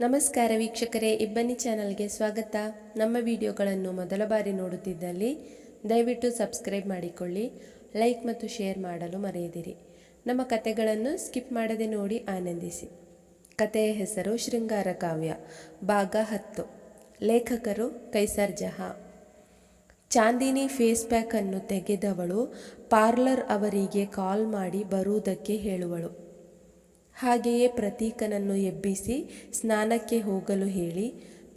ನಮಸ್ಕಾರ ವೀಕ್ಷಕರೇ, ಇಬ್ಬನಿ ಚಾನಲ್ಗೆ ಸ್ವಾಗತ. ನಮ್ಮ ವಿಡಿಯೋಗಳನ್ನು ಮೊದಲ ಬಾರಿ ನೋಡುತ್ತಿದ್ದಲ್ಲಿ ದಯವಿಟ್ಟು ಸಬ್ಸ್ಕ್ರೈಬ್ ಮಾಡಿಕೊಳ್ಳಿ, ಲೈಕ್ ಮತ್ತು ಶೇರ್ ಮಾಡಲು ಮರೆಯದಿರಿ. ನಮ್ಮ ಕತೆಗಳನ್ನು ಸ್ಕಿಪ್ ಮಾಡದೆ ನೋಡಿ ಆನಂದಿಸಿ. ಕತೆಯ ಹೆಸರು ಶೃಂಗಾರ ಕಾವ್ಯ, ಭಾಗ ಹತ್ತು. ಲೇಖಕರು ಕೈಸರ್ ಜಹಾ. ಚಾಂದಿನಿ ಫೇಸ್ ಪ್ಯಾಕನ್ನು ತೆಗೆದವಳು, ಪಾರ್ಲರ್ ಅವರಿಗೆ ಕಾಲ್ ಮಾಡಿ ಬರುವುದಕ್ಕೆ ಹೇಳುವಳು. ಹಾಗೆಯೇ ಪ್ರತೀಕನನ್ನು ಎಬ್ಬಿಸಿ ಸ್ನಾನಕ್ಕೆ ಹೋಗಲು ಹೇಳಿ,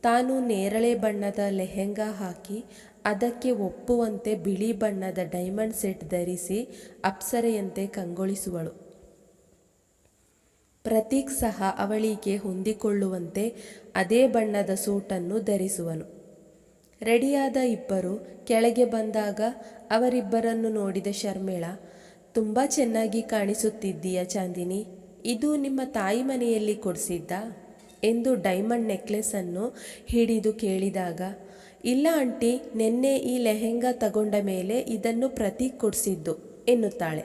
ತಾನು ನೇರಳೆ ಬಣ್ಣದ ಲೆಹೆಂಗಾ ಹಾಕಿ ಅದಕ್ಕೆ ಒಪ್ಪುವಂತೆ ಬಿಳಿ ಬಣ್ಣದ ಡೈಮಂಡ್ ಸೆಟ್ ಧರಿಸಿ ಅಪ್ಸರೆಯಂತೆ ಕಂಗೊಳಿಸುವಳು. ಪ್ರತೀಕ್ ಸಹ ಅವಳಿಗೆ ಹೊಂದಿಕೊಳ್ಳುವಂತೆ ಅದೇ ಬಣ್ಣದ ಸೂಟನ್ನು ಧರಿಸುವನು. ರೆಡಿಯಾದ ಇಬ್ಬರು ಕೆಳಗೆ ಬಂದಾಗ ಅವರಿಬ್ಬರನ್ನು ನೋಡಿದ ಶರ್ಮಿಳಾ, ತುಂಬ ಚೆನ್ನಾಗಿ ಕಾಣಿಸುತ್ತಿದ್ದೀಯ ಚಾಂದಿನಿ ಇದು ನಿಮ್ಮ ತಾಯಿ ಮನೆಯಲ್ಲಿ ಕೊಡಿಸಿದ್ದ? ಎಂದು ಡೈಮಂಡ್ ನೆಕ್ಲೆಸನ್ನು ಹಿಡಿದು ಕೇಳಿದಾಗ, ಇಲ್ಲ ಆಂಟಿ, ನಿನ್ನೆ ಈ ಲೆಹೆಂಗಾ ತಗೊಂಡ ಮೇಲೆ ಇದನ್ನು ಪ್ರತೀಕ್ ಕೊಡಿಸಿದ್ದು, ಎನ್ನುತ್ತಾಳೆ.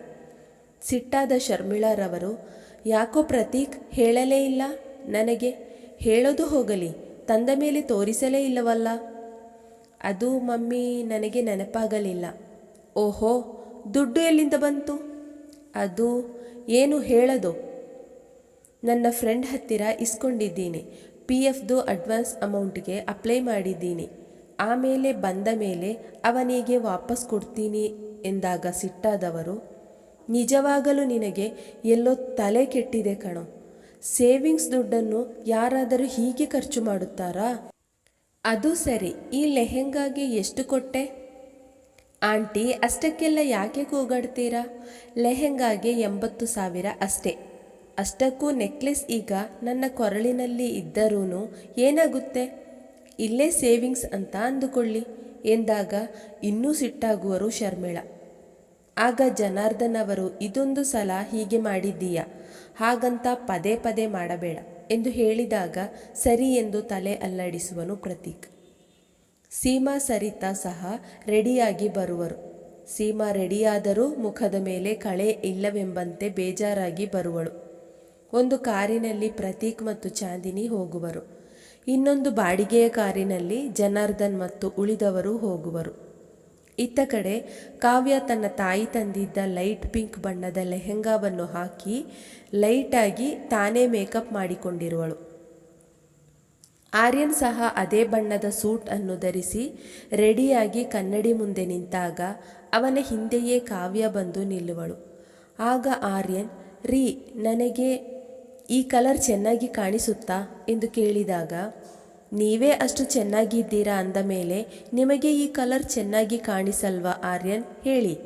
ಸಿಟ್ಟಾದ ಶರ್ಮಿಳಾರವರು, ಯಾಕೋ ಪ್ರತೀಕ್ ಹೇಳಲೇ ಇಲ್ಲ? ನನಗೆ ಹೇಳೋದು ಹೋಗಲಿ, ತಂದ ಮೇಲೆ ತೋರಿಸಲೇ ಇಲ್ಲವಲ್ಲ? ಅದು ಮಮ್ಮಿ ನನಗೆ ನೆನಪಾಗಲಿಲ್ಲ. ಓಹೋ, ದುಡ್ಡು ಎಲ್ಲಿಂದ ಬಂತು? ಅದು ಏನು ಹೇಳದು? ನನ್ನ ಫ್ರೆಂಡ್ ಹತ್ತಿರ ಇಸ್ಕೊಂಡಿದ್ದೀನಿ. ಪಿ ಎಫ್ದು ಅಡ್ವಾನ್ಸ್ ಅಮೌಂಟ್ಗೆ ಅಪ್ಲೈ ಮಾಡಿದ್ದೀನಿ. ಆಮೇಲೆ ಬಂದ ಮೇಲೆ ಅವನಿಗೆ ವಾಪಸ್ ಕೊಡ್ತೀನಿ ಎಂದಾಗ ಸಿಟ್ಟಾದವರು, ನಿಜವಾಗಲೂ ನಿನಗೆ ಎಲ್ಲೋ ತಲೆ ಕೆಟ್ಟಿದೆ ಕಣೋ. ಸೇವಿಂಗ್ಸ್ ದುಡ್ಡನ್ನು ಯಾರಾದರೂ ಹೀಗೆ ಖರ್ಚು ಮಾಡುತ್ತಾರಾ? ಅದು ಸರಿ, ಈ ಲೆಹೆಂಗಾಗೆ ಎಷ್ಟು ಕೊಟ್ಟೆ? ಆಂಟಿ, ಅಷ್ಟಕ್ಕೆಲ್ಲ ಯಾಕೆ ಕೂಗಾಡ್ತೀರಾ? ಲೆಹೆಂಗಾಗೆ ಎಂಬತ್ತು ಸಾವಿರ ಅಷ್ಟೇ. ಅಷ್ಟಕ್ಕೂ ನೆಕ್ಲೆಸ್ ಈಗ ನನ್ನ ಕೊರಳಿನಲ್ಲಿ ಇದ್ದರೂ ಏನಾಗುತ್ತೆ? ಇಲ್ಲೇ ಸೇವಿಂಗ್ಸ್ ಅಂತ ಅಂದುಕೊಳ್ಳಿ, ಎಂದಾಗ ಇನ್ನೂ ಸಿಟ್ಟಾಗುವರು ಶರ್ಮಿಳ. ಆಗ ಜನಾರ್ದನ್ ಅವರು ಇದೊಂದು ಸಲ ಹೀಗೆ ಮಾಡಿದ್ದೀಯ? ಹಾಗಂತ ಪದೇ ಪದೇ ಮಾಡಬೇಡ, ಎಂದು ಹೇಳಿದಾಗ ಸರಿ ಎಂದು ತಲೆ ಅಲ್ಲಾಡಿಸುವನು ಪ್ರತೀಕ್. ಸೀಮಾ ಸರಿತಾ ಸಹ ರೆಡಿಯಾಗಿ ಬರುವರು. ಸೀಮಾ ರೆಡಿಯಾದರೂ ಮುಖದ ಮೇಲೆ ಕಳೆ ಇಲ್ಲವೆಂಬಂತೆ ಬೇಜಾರಾಗಿ ಬರುವಳು. ಒಂದು ಕಾರಿನಲ್ಲಿ ಪ್ರತೀಕ್ ಮತ್ತು ಚಾಂದಿನಿ ಹೋಗುವರು. ಇನ್ನೊಂದು ಬಾಡಿಗೆಯ ಕಾರಿನಲ್ಲಿ ಜನಾರ್ದನ್ ಮತ್ತು ಉಳಿದವರು ಹೋಗುವರು. ಇತ್ತ ಕಡೆ ಕಾವ್ಯ ತನ್ನ ತಾಯಿ ತಂದಿದ್ದ ಲೈಟ್ ಪಿಂಕ್ ಬಣ್ಣದ ಲೆಹೆಂಗಾವನ್ನು ಹಾಕಿ ಲೈಟಾಗಿ ತಾನೇ ಮೇಕಪ್ ಮಾಡಿಕೊಂಡಿರುವಳು. ಆರ್ಯನ್ ಸಹ ಅದೇ ಬಣ್ಣದ ಸೂಟ್ ಅನ್ನು ಧರಿಸಿ ರೆಡಿಯಾಗಿ ಕನ್ನಡಿ ಮುಂದೆ ನಿಂತಾಗ ಅವನ ಹಿಂದೆಯೇ ಕಾವ್ಯ ಬಂದು ನಿಲ್ಲುವಳು. ಆಗ ಆರ್ಯನ್, ರೀ, ನನಗೆ ಈ ಕಲರ್ ಚೆನ್ನಾಗಿ ಕಾಣಿಸುತ್ತಾ? ಎಂದು ಕೇಳಿದಾಗ, ನೀವೇ ಅಷ್ಟು ಚೆನ್ನಾಗಿದ್ದೀರಾ ಅಂದ ಮೇಲೆ, ನಿಮಗೆ ಈ ಕಲರ್ ಚೆನ್ನಾಗಿ ಕಾಣಿಸಲ್ವಾ ಆರ್ಯನ್? ಹೇಳಿ.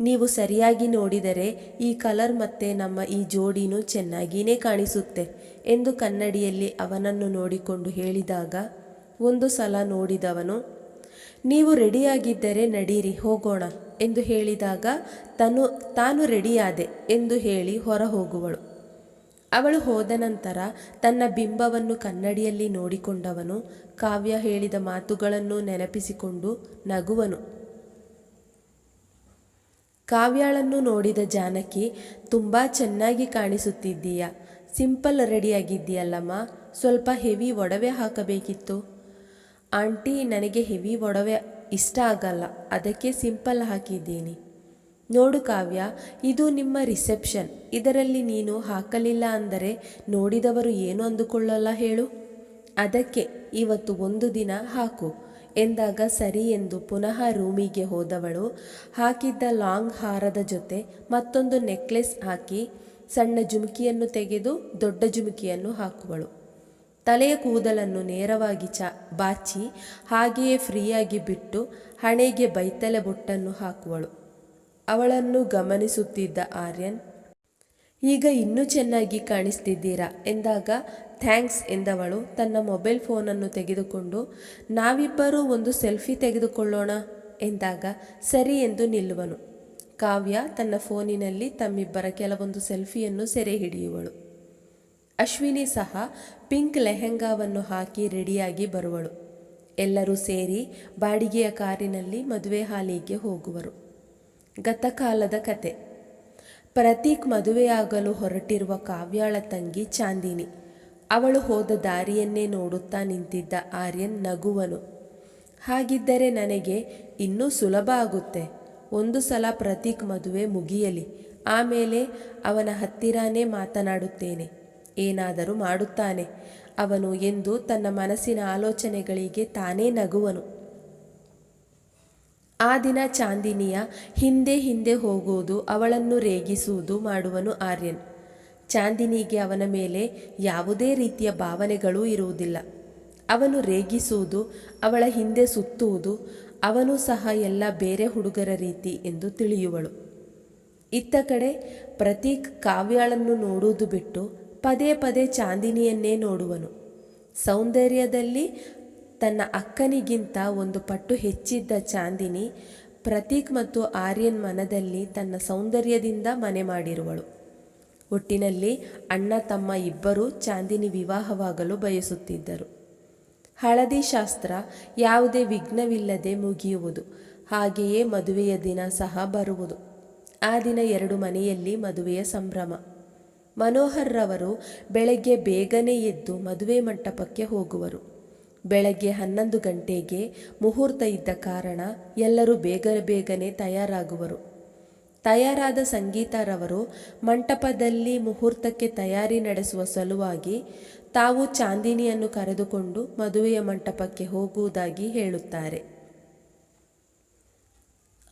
ನೀವು ಸರಿಯಾಗಿ ನೋಡಿದರೆ ಈ ಕಲರ್ ಮತ್ತೆ ನಮ್ಮ ಈ ಜೋಡಿನೂ ಚೆನ್ನಾಗಿಯೇ ಕಾಣಿಸುತ್ತೆ ಎಂದು ಕನ್ನಡಿಯಲ್ಲಿ ಅವನನ್ನು ನೋಡಿಕೊಂಡು ಹೇಳಿದಾಗ, ಒಂದು ಸಲ ನೋಡಿದವನು, ನೀವು ರೆಡಿಯಾಗಿದ್ದರೆ ನಡೀರಿ, ಹೋಗೋಣ ಎಂದು ಹೇಳಿದಾಗ, ತನು ತಾನು ರೆಡಿಯಾದೆ ಎಂದು ಹೇಳಿ ಹೊರ ಹೋಗುವಳು ಅವಳು ಹೋದ ನಂತರ ತನ್ನ ಬಿಂಬವನ್ನು ಕನ್ನಡಿಯಲ್ಲಿ ನೋಡಿಕೊಂಡವನು, ಕಾವ್ಯ ಹೇಳಿದ ಮಾತುಗಳನ್ನು ನೆನಪಿಸಿಕೊಂಡು ನಗುವನು. ಕಾವ್ಯಾಳನ್ನು ನೋಡಿದ ಜಾನಕಿ, ತುಂಬ ಚೆನ್ನಾಗಿ ಕಾಣಿಸುತ್ತಿದ್ದೀಯ, ಸಿಂಪಲ್ ರೆಡಿಯಾಗಿದ್ದೀಯಲ್ಲಮ್ಮ, ಸ್ವಲ್ಪ ಹೆವಿ ಒಡವೆ ಹಾಕಬೇಕಿತ್ತು. ಆಂಟಿ, ನನಗೆ ಹೆವಿ ಒಡವೆ ಇಷ್ಟ ಆಗಲ್ಲ, ಅದಕ್ಕೆ ಸಿಂಪಲ್ ಹಾಕಿದ್ದೀನಿ. ನೋಡು ಕಾವ್ಯ, ಇದು ನಿಮ್ಮ ರಿಸೆಪ್ಷನ್, ಇದರಲ್ಲಿ ನೀನು ಹಾಕಲಿಲ್ಲ ಅಂದರೆ ನೋಡಿದವರು ಏನು ಅಂದುಕೊಳ್ಳಲ್ಲ ಹೇಳು? ಅದಕ್ಕೆ ಇವತ್ತು ಒಂದು ದಿನ ಹಾಕು, ಎಂದಾಗ ಸರಿ ಎಂದು ಪುನಃ ರೂಮಿಗೆ ಹೋದವಳು, ಹಾಕಿದ್ದ ಲಾಂಗ್ ಹಾರದ ಜೊತೆ ಮತ್ತೊಂದು ನೆಕ್ಲೆಸ್ ಹಾಕಿ ಸಣ್ಣ ಜುಮುಕಿಯನ್ನು ತೆಗೆದು ದೊಡ್ಡ ಜುಮಕಿಯನ್ನು ಹಾಕುವಳು. ತಲೆಯ ಕೂದಲನ್ನು ನೇರವಾಗಿ ಚ, ಬಾಚಿ ಹಾಗೆಯೇ ಫ್ರೀಯಾಗಿ ಬಿಟ್ಟು ಹಣೆಗೆ ಬೈತಲೆ ಬೊಟ್ಟನ್ನು ಹಾಕುವಳು. ಅವಳನ್ನು ಗಮನಿಸುತ್ತಿದ್ದ ಆರ್ಯನ್, ಈಗ ಇನ್ನೂ ಚೆನ್ನಾಗಿ ಕಾಣಿಸ್ತಿದ್ದೀರಾ? ಎಂದಾಗ, ಥ್ಯಾಂಕ್ಸ್, ಎಂದವಳು ತನ್ನ ಮೊಬೈಲ್ ಫೋನನ್ನು ತೆಗೆದುಕೊಂಡು, ನಾವಿಬ್ಬರೂ ಒಂದು ಸೆಲ್ಫಿ ತೆಗೆದುಕೊಳ್ಳೋಣ, ಎಂದಾಗ ಸರಿ ಎಂದು ನಿಲ್ಲುವನು. ಕಾವ್ಯ ತನ್ನ ಫೋನಿನಲ್ಲಿ ತಮ್ಮಿಬ್ಬರ ಕೆಲವೊಂದು ಸೆಲ್ಫಿಯನ್ನು ಸೆರೆ ಹಿಡಿಯುವಳು ಅಶ್ವಿನಿ ಸಹ ಪಿಂಕ್ ಲೆಹೆಂಗಾವನ್ನು ಹಾಕಿ ರೆಡಿಯಾಗಿ ಬರುವಳು. ಎಲ್ಲರೂ ಸೇರಿ ಬಾಡಿಗೆಯ ಕಾರಿನಲ್ಲಿ ಮದುವೆ ಹಾಲಿಗೆ ಹೋಗುವರು. ಗತಕಾಲದ ಕತೆ. ಪ್ರತೀಕ್ ಮದುವೆಯಾಗಲು ಹೊರಟಿರುವ ಕಾವ್ಯಾಳ ತಂಗಿ ಚಾಂದಿನಿ. ಅವಳು ಹೋದ ದಾರಿಯನ್ನೇ ನೋಡುತ್ತಾ ನಿಂತಿದ್ದ ಆರ್ಯನ್ ನಗುವನು. ಹಾಗಿದ್ದರೆ ನನಗೆ ಇನ್ನೂ ಸುಲಭ ಆಗುತ್ತೆ. ಒಂದು ಸಲ ಪ್ರತೀಕ್ ಮದುವೆ ಮುಗಿಯಲಿ. ಆಮೇಲೆ ಅವನ ಹತ್ತಿರನೇ ಮಾತನಾಡುತ್ತೇನೆ. ಏನಾದರೂ ಮಾಡುತ್ತಾನೆ. ಅವನು ಎಂದು ತನ್ನ ಮನಸ್ಸಿನ ಆಲೋಚನೆಗಳಿಗೆ ತಾನೇ ನಗುವನು. ಆ ದಿನ ಚಾಂದಿನಿಯ ಹಿಂದೆ ಹಿಂದೆ ಹೋಗುವುದು ಅವಳನ್ನು ರೇಗಿಸುವುದು ಮಾಡುವನು ಆರ್ಯನ್. ಚಾಂದಿನಿಗೆ ಅವನ ಮೇಲೆ ಯಾವುದೇ ರೀತಿಯ ಭಾವನೆಗಳೂ ಇರುವುದಿಲ್ಲ. ಅವನು ರೇಗಿಸುವುದು, ಅವಳ ಹಿಂದೆ ಸುತ್ತುವುದು, ಅವನು ಸಹ ಎಲ್ಲ ಬೇರೆ ಹುಡುಗರ ರೀತಿ ಎಂದು ತಿಳಿಯುವಳು. ಇತ್ತ ಕಡೆ ಪ್ರತೀಕ್ ಕಾವ್ಯಾಳನ್ನು ನೋಡುವುದು ಬಿಟ್ಟು ಪದೇ ಪದೇ ಚಾಂದಿನಿಯನ್ನೇ ನೋಡುವನು. ಸೌಂದರ್ಯದಲ್ಲಿ ತನ್ನ ಅಕ್ಕನಿಗಿಂತ ಒಂದು ಪಟ್ಟು ಹೆಚ್ಚಿದ್ದ ಚಾಂದಿನಿ, ಪ್ರತೀಕ್ ಮತ್ತು ಆರ್ಯನ್ ಮನದಲ್ಲಿ ತನ್ನ ಸೌಂದರ್ಯದಿಂದ ಮನೆ ಮಾಡಿರುವಳು. ಒಟ್ಟಿನಲ್ಲಿ ಅಣ್ಣ, ತಮ್ಮ ಇಬ್ಬರೂ ಚಾಂದಿನಿ ವಿವಾಹವಾಗಲು ಬಯಸುತ್ತಿದ್ದರು. ಹಳದಿ ಶಾಸ್ತ್ರ ಯಾವುದೇ ವಿಘ್ನವಿಲ್ಲದೆ ಮುಗಿಯುವುದು, ಹಾಗೆಯೇ ಮದುವೆಯ ದಿನ ಸಹ ಬರುವುದು. ಆ ದಿನ ಎರಡು ಮನೆಯಲ್ಲಿ ಮದುವೆಯ ಸಂಭ್ರಮ. ಮನೋಹರ್ರವರು ಬೆಳಗ್ಗೆ ಬೇಗನೆ ಎದ್ದು ಮದುವೆ ಮಂಟಪಕ್ಕೆ ಹೋಗುವರು. ಬೆಳಗ್ಗೆ ಹನ್ನೊಂದು ಗಂಟೆಗೆ ಮುಹೂರ್ತ ಇದ್ದ ಕಾರಣ ಎಲ್ಲರೂ ಬೇಗ ಬೇಗನೆ ತಯಾರಾಗುವರು. ತಯಾರಾದ ಸಂಗೀತರವರು ಮಂಟಪದಲ್ಲಿ ಮುಹೂರ್ತಕ್ಕೆ ತಯಾರಿ ನಡೆಸುವ ಸಲುವಾಗಿ ತಾವು ಚಾಂದಿನಿಯನ್ನು ಕರೆದುಕೊಂಡು ಮದುವೆಯ ಮಂಟಪಕ್ಕೆ ಹೋಗುವುದಾಗಿ ಹೇಳುತ್ತಾರೆ.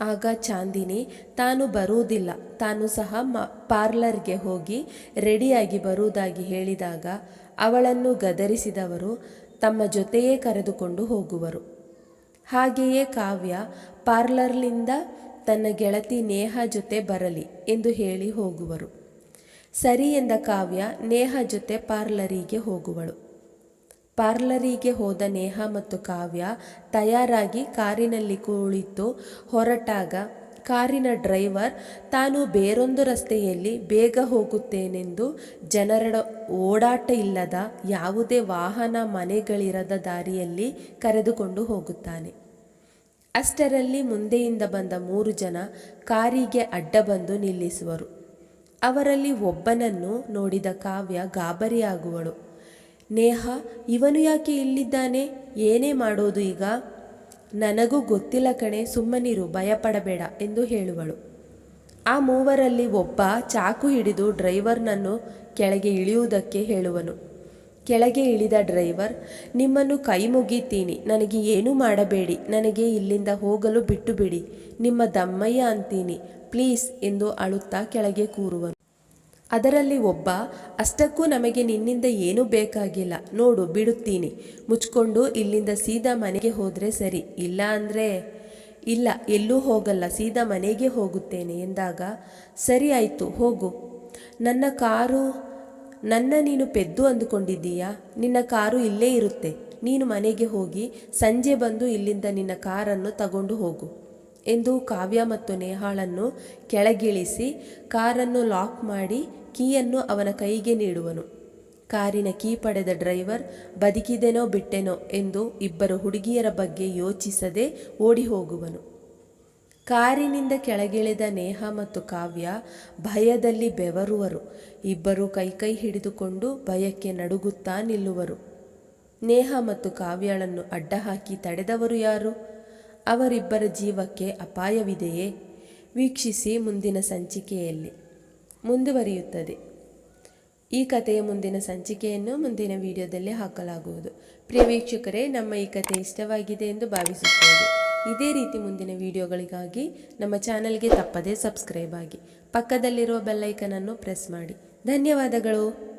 ಆಗ ಚಾಂದಿನಿ, ತಾನು ಬರುವುದಿಲ್ಲ. ತಾನು ಸಹ ಮ, ಪಾರ್ಲರ್ಗೆ ಹೋಗಿ ರೆಡಿಯಾಗಿ ಬರುವುದಾಗಿ ಹೇಳಿದಾಗ ಅವಳನ್ನು ಗದರಿಸಿದವರು ತಮ್ಮ ಜೊತೆಯೇ ಕರೆದುಕೊಂಡು ಹೋಗುವರು. ಹಾಗೆಯೇ ಕಾವ್ಯ ಪಾರ್ಲರ್ಲಿಂದ ತನ್ನ ಗೆಳತಿ ನೇಹ ಜೊತೆ ಬರಲಿ ಎಂದು ಹೇಳಿ ಹೋಗುವರು. ಸರಿ ಎಂದ ಕಾವ್ಯ ನೇಹ ಜೊತೆ ಪಾರ್ಲರಿಗೆ ಹೋಗುವಳು. ಪಾರ್ಲರಿಗೆ ಹೋದ ನೇಹ ಮತ್ತು ಕಾವ್ಯ ತಯಾರಾಗಿ ಕಾರಿನಲ್ಲಿ ಕುಳಿತು ಹೊರಟಾಗ ಕಾರಿನ ಡ್ರೈವರ್, ತಾನು ಬೇರೊಂದು ರಸ್ತೆಯಲ್ಲಿ ಬೇಗ ಹೋಗುತ್ತೇನೆಂದು ಜನರ ಓಡಾಟ ಇಲ್ಲದ ಯಾವುದೇ ವಾಹನ ಮನೆಗಳಿರದ ದಾರಿಯಲ್ಲಿ ಕರೆದುಕೊಂಡು ಹೋಗುತ್ತಾನೆ. ಅಷ್ಟರಲ್ಲಿ ಮುಂದೆಯಿಂದ ಬಂದ ಮೂರು ಜನ ಕಾರಿಗೆ ಅಡ್ಡ ಬಂದು ನಿಲ್ಲಿಸುವರು. ಅವರಲ್ಲಿ ಒಬ್ಬನನ್ನು ನೋಡಿದ ಕಾವ್ಯ ಗಾಬರಿಯಾಗುವಳು. ನೇಹ, ಇವನು ಯಾಕೆ ಇಲ್ಲಿದ್ದಾನೆ? ಏನೇ ಮಾಡೋದು ಈಗ? ನನಗೂ ಗೊತ್ತಿಲ್ಲ ಕಣೆ, ಸುಮ್ಮನಿರು, ಭಯಪಡಬೇಡ ಎಂದು ಹೇಳುವಳು. ಆ ಮೂವರಲ್ಲಿ ಒಬ್ಬ ಚಾಕು ಹಿಡಿದು ಡ್ರೈವರ್ನನ್ನು ಕೆಳಗೆ ಇಳಿಯುವುದಕ್ಕೆ ಹೇಳುವನು. ಕೆಳಗೆ ಇಳಿದ ಡ್ರೈವರ್, ನಿಮ್ಮನ್ನು ಕೈ ಮುಗಿತೀನಿ ನನಗೆ ಏನೂ ಮಾಡಬೇಡಿ, ನನಗೆ ಇಲ್ಲಿಂದ ಹೋಗಲು ಬಿಟ್ಟು ಬಿಡಿ, ನಿಮ್ಮ ದಮ್ಮಯ್ಯ ಅಂತೀನಿ, ಪ್ಲೀಸ್ ಎಂದು ಅಳುತ್ತಾ ಕೆಳಗೆ ಕೂರುವನು. ಅದರಲ್ಲಿ ಒಬ್ಬ, ಅಷ್ಟಕ್ಕೂ ನಮಗೆ ನಿನ್ನಿಂದ ಏನೂ ಬೇಕಾಗಿಲ್ಲ, ನೋಡು, ಬಿಡುತ್ತೀನಿ. ಮುಚ್ಕೊಂಡು ಇಲ್ಲಿಂದ ಸೀದಾ ಮನೆಗೆ ಹೋದರೆ ಸರಿ. ಇಲ್ಲ ಅಂದರೆ, ಇಲ್ಲ, ಎಲ್ಲೂ ಹೋಗಲ್ಲ, ಸೀದಾ ಮನೆಗೆ ಹೋಗುತ್ತೇನೆ. ಎಂದಾಗ, ಸರಿ ಆಯಿತು, ಹೋಗು. ನನ್ನ ಕಾರು, ನನ್ನ ನೀನು ಪೆದ್ದು ಅಂದುಕೊಂಡಿದ್ದೀಯಾ? ನಿನ್ನ ಕಾರು ಇಲ್ಲೇ ಇರುತ್ತೆ. ನೀನು ಮನೆಗೆ ಹೋಗಿ, ಸಂಜೆ ಬಂದು ಇಲ್ಲಿಂದ ನಿನ್ನ ಕಾರನ್ನು ತಗೊಂಡು ಹೋಗು. ಎಂದು ಕಾವ್ಯ ಮತ್ತು ನೇಹಾಳನ್ನು ಕೆಳಗಿಳಿಸಿ ಕಾರನ್ನು ಲಾಕ್ ಮಾಡಿ ಕೀಯನ್ನು ಅವನ ಕೈಗೆ ನೀಡುವನು. ಕಾರಿನ ಕೀ ಪಡೆದ ಡ್ರೈವರ್, ಬದುಕಿದೆನೋ ಬಿಟ್ಟೆನೋ ಎಂದು ಇಬ್ಬರು ಹುಡುಗಿಯರ ಬಗ್ಗೆ ಯೋಚಿಸದೆ ಓಡಿ ಹೋಗುವನು ಕಾರಿನಿಂದ ಕೆಳಗಿಳಿದ ನೇಹ ಮತ್ತು ಕಾವ್ಯ ಭಯದಲ್ಲಿ ಬೆವರುವರು. ಇಬ್ಬರು ಕೈಕೈ ಹಿಡಿದುಕೊಂಡು ಭಯಕ್ಕೆ ನಡುಗುತ್ತಾ ನಿಲ್ಲುವರು. ನೇಹ ಮತ್ತು ಕಾವ್ಯಳನ್ನು ಅಡ್ಡ ಹಾಕಿ ತಡೆದವರು ಯಾರು? ಅವರಿಬ್ಬರ ಜೀವಕ್ಕೆ ಅಪಾಯವಿದೆಯೇ? ವೀಕ್ಷಿಸಿ ಮುಂದಿನ ಸಂಚಿಕೆಯಲ್ಲಿ. ಮುಂದುವರಿಯುತ್ತದೆ. ಈ ಕಥೆಯ ಮುಂದಿನ ಸಂಚಿಕೆಯನ್ನು ಮುಂದಿನ ವಿಡಿಯೋದಲ್ಲಿ ಹಾಕಲಾಗುವುದು. ಪ್ರಿಯ ವೀಕ್ಷಕರೇ, ನಮ್ಮ ಈ ಕಥೆ ಇಷ್ಟವಾಗಿದೆ ಎಂದು ಭಾವಿಸುತ್ತೇವೆ. ಇದೇ ರೀತಿ ಮುಂದಿನ ವಿಡಿಯೋಗಳಿಗಾಗಿ ನಮ್ಮ ಚಾನಲ್ಗೆ ತಪ್ಪದೇ ಸಬ್ಸ್ಕ್ರೈಬ್ ಆಗಿ, ಪಕ್ಕದಲ್ಲಿರುವ ಬೆಲ್ಲೈಕನನ್ನು ಪ್ರೆಸ್ ಮಾಡಿ. ಧನ್ಯವಾದಗಳು.